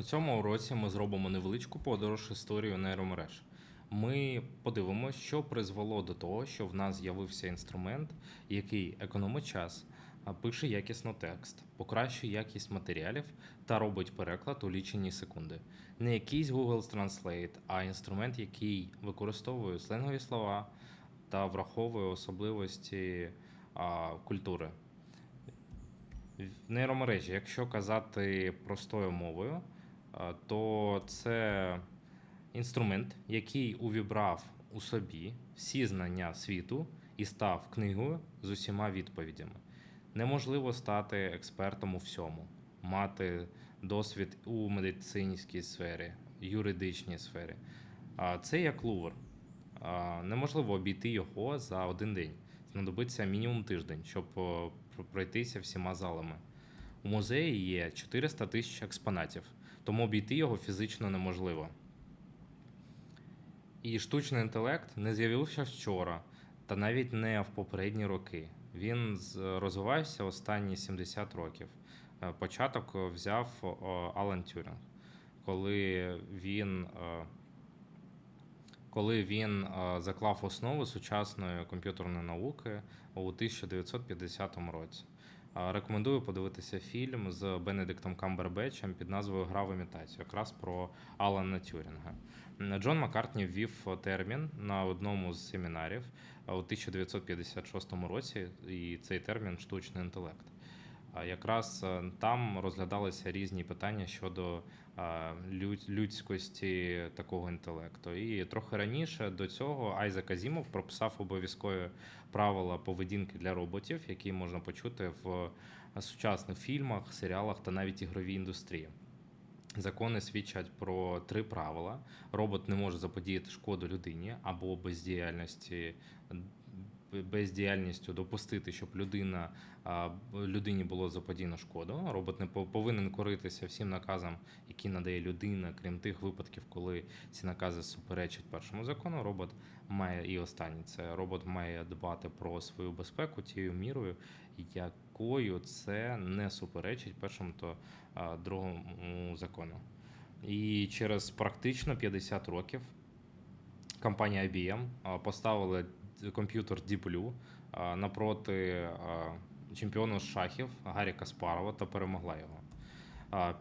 У цьому уроці ми зробимо невеличку подорож історію нейромереж. Ми подивимося, що призвело до того, що в нас з'явився інструмент, який економить час, пише якісно текст, покращує якість матеріалів та робить переклад у лічені секунди. Не якийсь Google Translate, а інструмент, який використовує сленгові слова та враховує особливості а, культури. В нейромережі, якщо казати простою мовою, то це інструмент, який увібрав у собі всі знання світу і став книгою з усіма відповідями. Неможливо стати експертом у всьому, мати досвід у медицинській сфері, юридичній сфері. Це як лувр. Неможливо обійти його за один день. Знадобиться мінімум тиждень, щоб пройтися всіма залами. У музеї є 400 тисяч експонатів, тому обійти його фізично неможливо. І штучний інтелект не з'явився вчора, та навіть не в попередні роки. Він розвивався останні 70 років. Е, Початок е, взяв Алан Тюрінг, коли він, е, коли він е, заклав основу сучасної комп'ютерної науки у 1950 році. Е, Рекомендую подивитися фільм з Бенедиктом Камбербечем під назвою Гра в імітацію, якраз про Алана Тюрінга. Джон Маккартні ввів термін на одному з семінарів е, у 1956 році, і цей термін штучний інтелект. Якраз е, там розглядалися різні питання щодо е, людськості такого інтелекту. І трохи раніше до цього Айзек Азімов прописав обов'язкові правила поведінки для роботів, які можна почути в сучасних фільмах, серіалах та навіть ігровій індустрії. Закони свідчать про три правила: робот не може заподіяти шкоду людині або бездіяльності. Бездіяльністю допустити, щоб людина людині було заподіяно шкоду. Робот не по- повинен коритися всім наказам, які надає людина, крім тих випадків, коли ці накази суперечать першому закону. Робот має і останнє це робот має дбати про свою безпеку тією мірою, якою це не суперечить першому то другому закону. І через практично 50 років компанія IBM поставила комп'ютер Deep Blue напроти чемпіону шахів Гаррі Каспарова та перемогла його.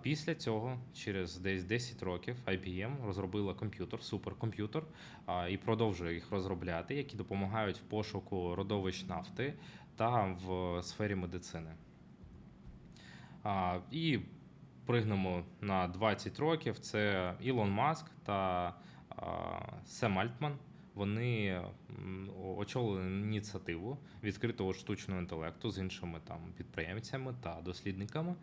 Після цього, через десь 10 років, IBM розробила комп'ютер, суперкомп'ютер, і продовжує їх розробляти, які допомагають в пошуку родовищ нафти та в сфері медицини. І пригнемо на 20 років. Це Ілон Маск та Сем Альтман. Вони очолили ініціативу відкритого штучного інтелекту з іншими там підприємцями та дослідниками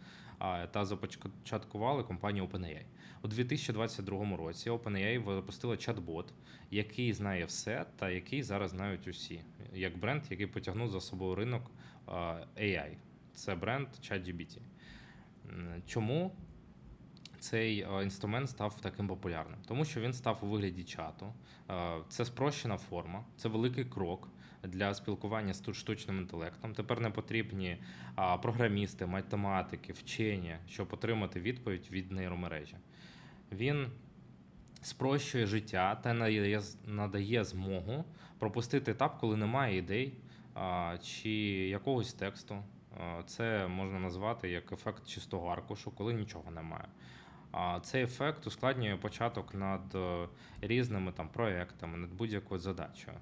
та започаткували компанію OpenAI. У 2022 році OpenAI запустила чат-бот, який знає все та який зараз знають усі, як бренд, який потягнув за собою ринок AI. Це бренд ChatGPT. Чому цей е, інструмент став таким популярним? Тому що він став у вигляді чату. Е, Це спрощена форма, це великий крок для спілкування з ту- штучним інтелектом. Тепер не потрібні програмісти, математики, вчені, щоб отримати відповідь від нейромережі. Він спрощує життя та надає, змогу пропустити етап, коли немає ідей чи якогось тексту. Це можна назвати як ефект чистого аркушу, коли нічого немає. А Цей ефект ускладнює початок над е, різними там проектами, над будь-якою задачею.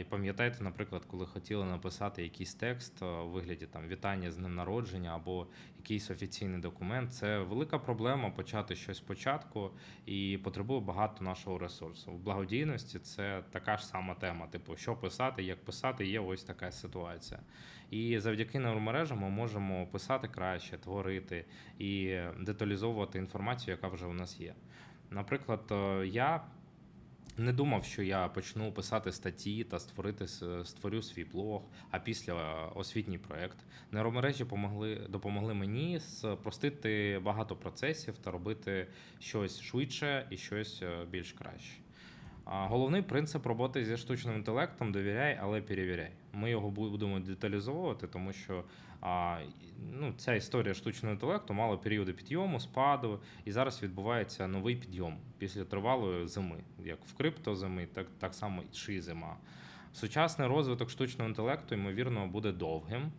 І пам'ятаєте, наприклад, коли хотіли написати якийсь текст у вигляді там вітання з днем народження або якийсь офіційний документ, це велика проблема почати щось спочатку і потребує багато нашого ресурсу. В благодійності це така ж сама тема. Типу, що писати, як писати, є ось така ситуація. І завдяки нейромережам ми можемо писати краще, творити і деталізовувати інформацію, яка вже у нас є. Наприклад, е, я не думав, що я почну писати статті та створити створю свій блог, а після освітній проект. Нейромережі помогли, допомогли мені спростити багато процесів та робити щось швидше і щось е, більш краще. Головний принцип роботи зі штучним інтелектом довіряй, але перевіряй. Ми його будемо деталізовувати, тому що ну, ця історія штучного інтелекту мала періоди підйому, спаду, і зараз відбувається новий підйом після тривалої зими, як в криптозими, так, так само і ши зима. Сучасний розвиток штучного інтелекту, ймовірно, буде довгим.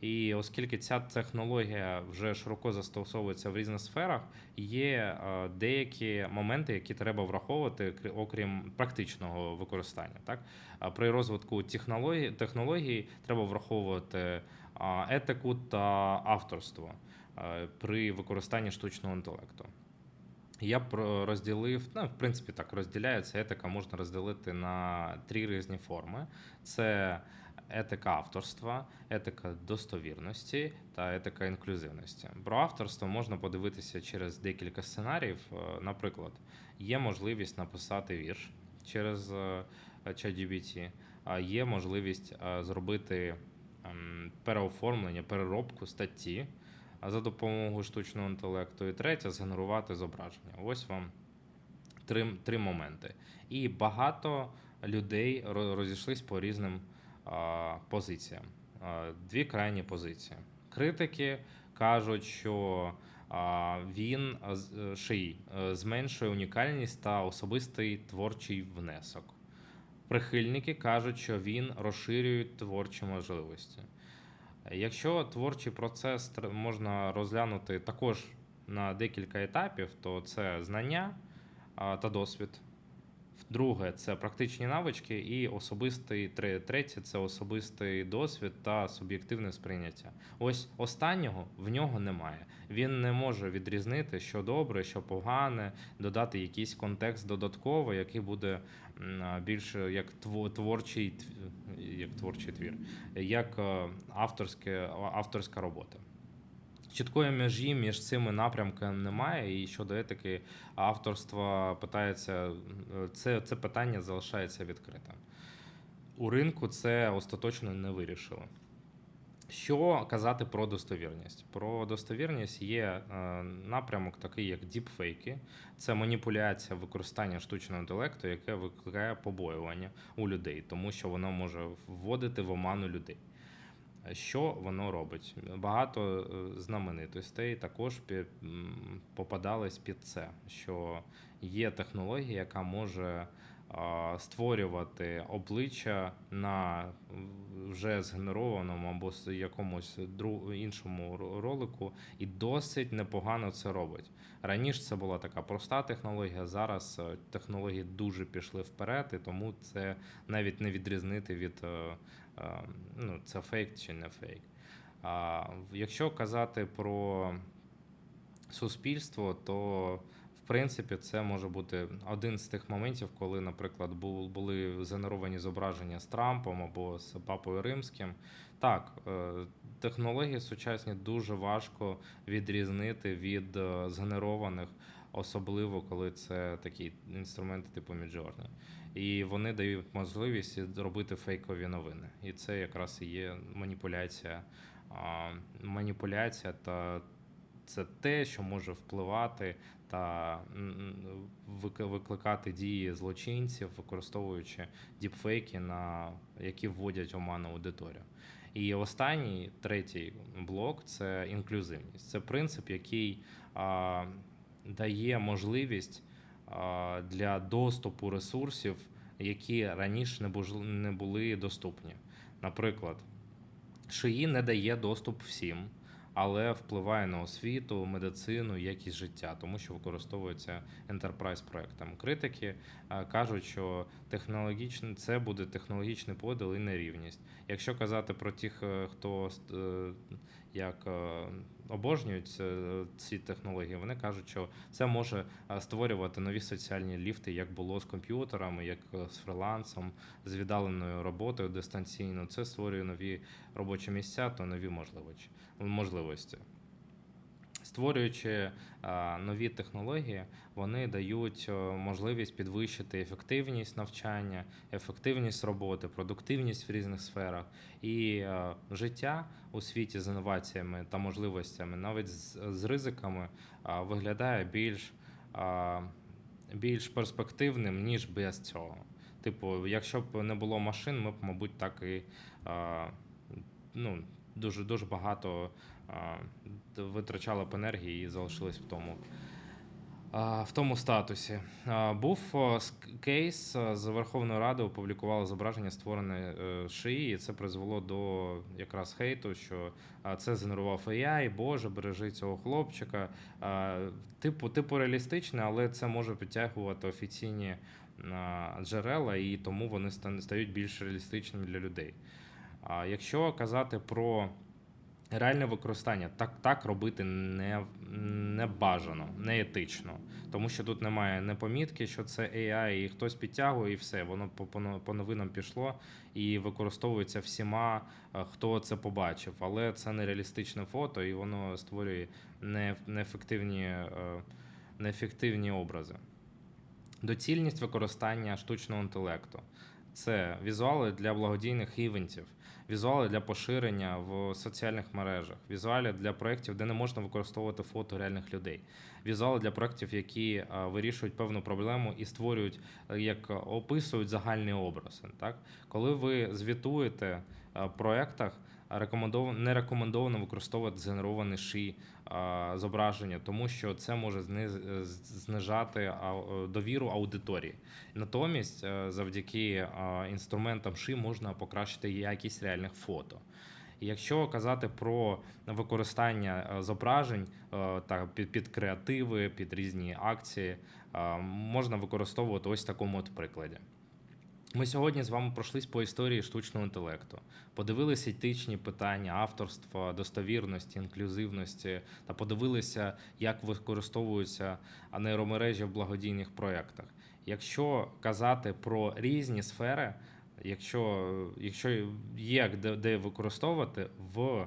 І оскільки ця технологія вже широко застосовується в різних сферах, є е, деякі моменти, які треба враховувати, окрім практичного використання. Так при розвитку технологій, технологій треба враховувати етику та авторство е, при використанні штучного інтелекту. Я розділив, ну, в принципі, так розділяється етика, можна розділити на три різні форми: це етика авторства, етика достовірності та етика інклюзивності. Про авторство можна подивитися через декілька сценаріїв. Е, Наприклад, є можливість написати вірш через е, ChatGPT, а є можливість е, зробити ем, переоформлення, переробку статті за допомогою штучного інтелекту. І третє згенерувати зображення. Ось вам три, три моменти. І багато людей розійшлись по різним позиціям. Дві крайні позиції. Критики кажуть, що він е, шиї е, зменшує унікальність та особистий творчий внесок. Прихильники кажуть, що він розширює творчі можливості. Якщо творчий процес можна розглянути також на декілька етапів, то це знання та досвід. Друге це практичні навички, і особистий тре- третє це особистий досвід та суб'єктивне сприйняття. Ось останнього в нього немає. Він не може відрізнити, що добре, що погане, додати якийсь контекст додатковий, який буде м, а, більше як тво- творчий як творчий твір, як е, авторське, авторська робота. Чіткої межі між цими напрямками немає, і щодо етики авторства питається, е, це, це питання залишається відкритим. У ринку це остаточно не вирішили. Що казати про достовірність? Про достовірність є е, напрямок, такий як діпфейки. Це маніпуляція використання штучного інтелекту, яке викликає побоювання у людей, тому що воно може вводити в оману людей. Що воно робить? Багато е, знаменитостей також попадались під це, що є технологія, яка може створювати обличчя на вже згенерованому або якомусь іншому ролику, і досить непогано це робить. Раніше це була така проста технологія. Зараз е, технології дуже пішли вперед, і тому це навіть не відрізнити від е, е, ну, це фейк чи не фейк. А якщо казати про суспільство, то в принципі це може бути один з тих моментів, коли, наприклад, були згенеровані зображення з Трампом або з Папою Римським. Так, е, технології сучасні дуже важко відрізнити від е, згенерованих, особливо коли це такі інструменти типу Midjourney. І вони дають можливість робити фейкові новини. І це якраз і є маніпуляція. Маніпуляція та це те, що може впливати та викликати дії злочинців, використовуючи діпфейки, на які вводять оману аудиторію. І останній третій блок це інклюзивність. Це принцип, який дає можливість для доступу ресурсів, які раніше не були доступні. Наприклад, шиї не дає доступ всім, але впливає на освіту, медицину, якість життя, тому що використовується enterprise проектами. Критики кажуть, що технологічний це буде технологічний поділ і нерівність. Якщо казати про тих, е, хто е, як е, обожнюють е, ці технології, вони кажуть, що це може е, створювати нові соціальні ліфти, як було з комп'ютерами, як е, з фрилансом, з віддаленою роботою дистанційно. Це створює нові робочі місця та нові можливості. Створюючи нові технології, вони дають е, можливість підвищити ефективність навчання, ефективність роботи, продуктивність в різних сферах і е, життя у світі з інноваціями та можливостями, навіть з ризиками, виглядає більш більш перспективним, ніж без цього. Типу, якщо б не було машин, ми б, мабуть, так і ну, дуже, дуже багато а, витрачали б енергії і залишились в тому. В тому статусі був кейс з Верховної Ради опублікували зображення створене е, шиї, і це призвело до якраз хейту, що це згенерував AI, Боже, бережи цього хлопчика. Типу, типу реалістичне, але це може підтягувати офіційні джерела, і тому вони стають більш реалістичними для людей. А якщо казати про реальне використання, так, так робити не, не бажано, не етично. Тому що тут немає не помітки, що це AI, і хтось підтягує, і все, воно по, новинам пішло і використовується всіма, е, хто це побачив. Але це не реалістичне фото, і воно створює не- неефективні, е, неефективні образи. Доцільність використання штучного інтелекту. Це візуали для благодійних івентів, візуали для поширення в соціальних мережах, візуали для проєктів, де не можна використовувати фото реальних людей, візуали для проєктів, які е, вирішують певну проблему і створюють, е, як описують загальний образ. Так? Коли ви звітуєте е, в проєктах, рекомендовано, не рекомендовано використовувати згенеровані ши зображення, тому що це може знижати довіру аудиторії. Натомість, е, завдяки е, інструментам ши можна покращити якість реальних фото. Якщо казати про використання е, зображень та під, під креативи, під різні акції, можна використовувати ось в такому от прикладі. Ми сьогодні з вами пройшлись по історії штучного інтелекту, подивилися етичні питання авторства, достовірності, інклюзивності та подивилися, як використовуються нейромережі в благодійних проєктах. Якщо казати про різні сфери, якщо, якщо є де, де використовувати в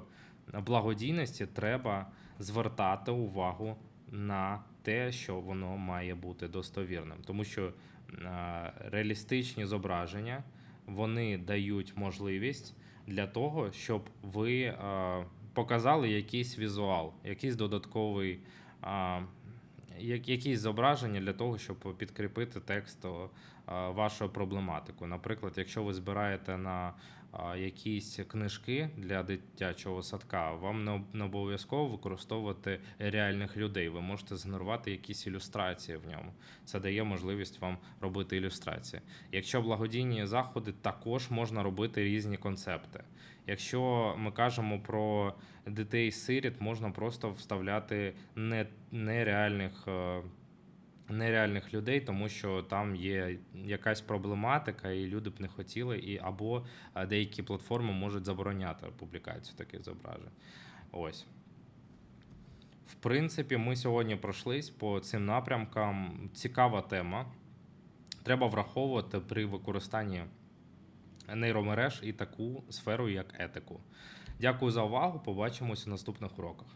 благодійності, треба звертати увагу на те, що воно має бути достовірним, тому що е, реалістичні зображення вони дають можливість для того, щоб ви е, показали якийсь візуал, якийсь додатковий. е, якісь зображення для того, щоб підкріпити текст о, а, вашою проблематикою. Наприклад, якщо ви збираєте на якісь книжки для дитячого садка, вам не обов'язково використовувати реальних людей. Ви можете згенерувати якісь ілюстрації в ньому. Це дає можливість вам робити ілюстрації. Якщо благодійні заходи, також можна робити різні концепти. Якщо ми кажемо про дітей сиріт, можна просто вставляти не, нереальних. е, Нереальних людей, тому що там є якась проблематика, і люди б не хотіли, і або е, деякі платформи можуть забороняти публікацію таких зображень. Ось. В принципі, ми сьогодні пройшлись по цим напрямкам. Цікава тема. Треба враховувати при використанні нейромереж і таку сферу, як етику. Дякую за увагу. Побачимось у наступних уроках.